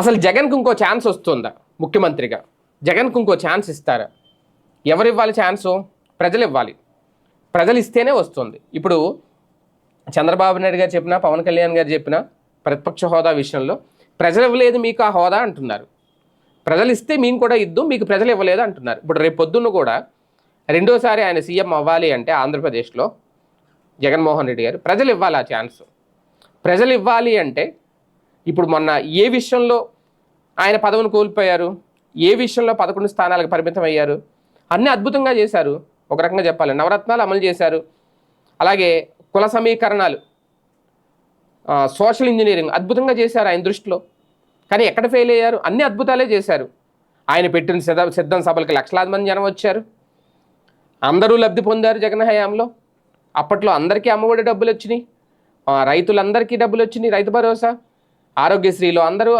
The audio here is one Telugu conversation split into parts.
అసలు జగన్కి ఇంకో ఛాన్స్ వస్తుందా ముఖ్యమంత్రిగా? జగన్కి ఇంకో ఛాన్స్ ఇస్తారా? ఎవరు ఇవ్వాలి ఛాన్సు? ప్రజలు ఇవ్వాలి ప్రజలు ఇస్తేనే వస్తుంది. ఇప్పుడు చంద్రబాబు నాయుడు గారు చెప్పినా పవన్ కళ్యాణ్ గారు చెప్పినా ప్రతిపక్ష హోదా విషయంలో ప్రజలు ఇవ్వలేదు మీకు ఆ హోదా అంటున్నారు. ప్రజలు ఇస్తే మేము కూడా ఇద్దు మీకు ప్రజలు ఇవ్వలేదు అంటున్నారు. ఇప్పుడు రేపు పొద్దున్న కూడా రెండోసారి ఆయన సీఎం అవ్వాలి అంటే ఆంధ్రప్రదేశ్లో జగన్మోహన్ రెడ్డి గారు ప్రజలు ఇవ్వాలి ఆ ఛాన్స్. ప్రజలు ఇవ్వాలి అంటే ఇప్పుడు మొన్న ఏ విషయంలో ఆయన పదవిని కోల్పోయారు? ఏ విషయంలో పదకొండు స్థానాలకు పరిమితం అయ్యారు అన్నీ అద్భుతంగా చేశారు. ఒక రకంగా చెప్పాలి. నవరత్నాలు అమలు చేశారు. అలాగే కుల సమీకరణాలు సోషల్ ఇంజనీరింగ్ అద్భుతంగా చేశారు ఆయన దృష్టిలో. కానీ ఎక్కడ ఫెయిల్ అయ్యారు? అన్ని అద్భుతాలే చేశారు. ఆయన పెట్టిన సిద్ధ సిద్ధం సభలకి లక్షలాది మంది జనం వచ్చారు. అందరూ లబ్ధి పొందారు జగన్ హయాంలో. అప్పట్లో అందరికీ అమ్మఒడి డబ్బులు వచ్చినాయి రైతులందరికీ డబ్బులు వచ్చినాయి రైతు భరోసా. ఆరోగ్యశ్రీలో అందరూ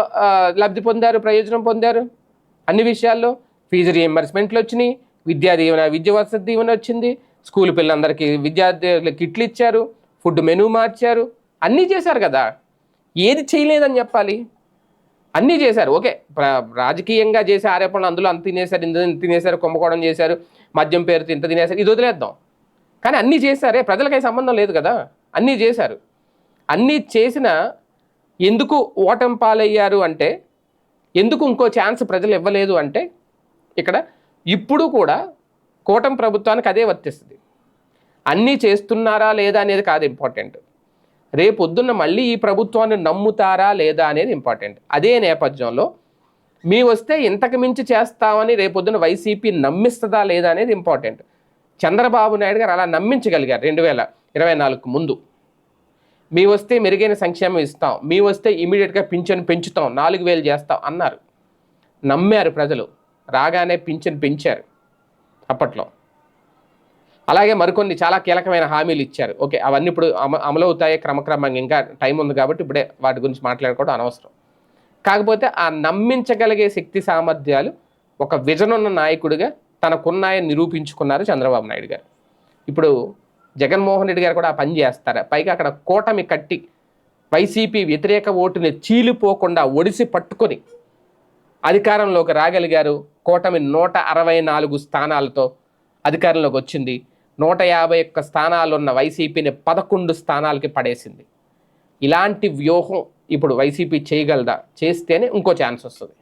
లబ్ధి పొందారు ప్రయోజనం పొందారు. అన్ని విషయాల్లో ఫీజు రియంబర్స్మెంట్లు వచ్చినాయి. విద్యా దీవెన విద్య వసతి దీవెన వచ్చింది. స్కూల్ పిల్లలందరికీ విద్యార్థుల కిట్లు ఇచ్చారు. ఫుడ్ మెనూ మార్చారు. అన్నీ చేశారు కదా. ఏది చేయలేదని చెప్పాలి? అన్నీ చేశారు. ఓకే రాజకీయంగా చేసే ఆరోపణలు అందులో అంత తినేశారు ఇంత తినేశారు కుంభకోణం చేశారు మద్యం పేరుతో ఇంత తినేశారు ఇది వదిలేద్దాం. కానీ అన్నీ చేశారే. ప్రజలకి సంబంధం లేదు కదా. అన్నీ చేశారు. అన్నీ చేసిన ఎందుకు ఓటం పాలయ్యారు అంటే ఎందుకు ఇంకో ఛాన్స్ ప్రజలు ఇవ్వలేదు అంటే ఇక్కడ ఇప్పుడు కూడా కూటమి ప్రభుత్వానికి అదే వర్తిస్తుంది. అన్నీ చేస్తున్నారా లేదా అనేది కాదు ఇంపార్టెంట్ రేపు పొద్దున్న మళ్ళీ ఈ ప్రభుత్వాన్ని నమ్ముతారా లేదా అనేది ఇంపార్టెంట్ అదే నేపథ్యంలో మీ వస్తే ఇంతకు మించి చేస్తామని రేపొద్దున వైసీపీ నమ్మిస్తుందా లేదా అనేది ఇంపార్టెంట్ చంద్రబాబు నాయుడు గారు అలా నమ్మించగలిగారు రెండు వేల ఇరవై నాలుగుకు ముందు. మీ వస్తే మెరుగైన సంక్షేమం ఇస్తాం. మీ వస్తే ఇమీడియట్గా పింఛన్ పెంచుతాం. నాలుగు వేలు చేస్తాం అన్నారు. నమ్మారు ప్రజలు. రాగానే పింఛన్ పెంచారు అప్పట్లో. అలాగే మరికొన్ని చాలా కీలకమైన హామీలు ఇచ్చారు. ఓకే అవన్నీ ఇప్పుడు అమ అమలవుతాయే క్రమక్రమంగా ఇంకా టైం ఉంది కాబట్టి ఇప్పుడే వాటి గురించి మాట్లాడుకోవడం అనవసరం. కాకపోతే ఆ నమ్మించగలిగే శక్తి సామర్థ్యాలు ఒక విజన్ ఉన్న నాయకుడిగా తనకున్నాయని నిరూపించుకున్నారు చంద్రబాబు నాయుడు గారు. ఇప్పుడు జగన్మోహన్ రెడ్డి గారు కూడా పని చేస్తారు. పైగా అక్కడ కూటమి కట్టి వైసీపీ వ్యతిరేక ఓటుని చీలిపోకుండా ఒడిసి పట్టుకొని అధికారంలోకి రాగలిగారు కూటమి నూట అరవై నాలుగు స్థానాలతో అధికారంలోకి వచ్చింది. నూట యాభై ఒక్క స్థానాలున్న వైసీపీని పదకొండు స్థానాలకి పడేసింది. ఇలాంటి వ్యూహం ఇప్పుడు వైసీపీ చేయగలదా? చేస్తేనే ఇంకో ఛాన్స్ వస్తుంది.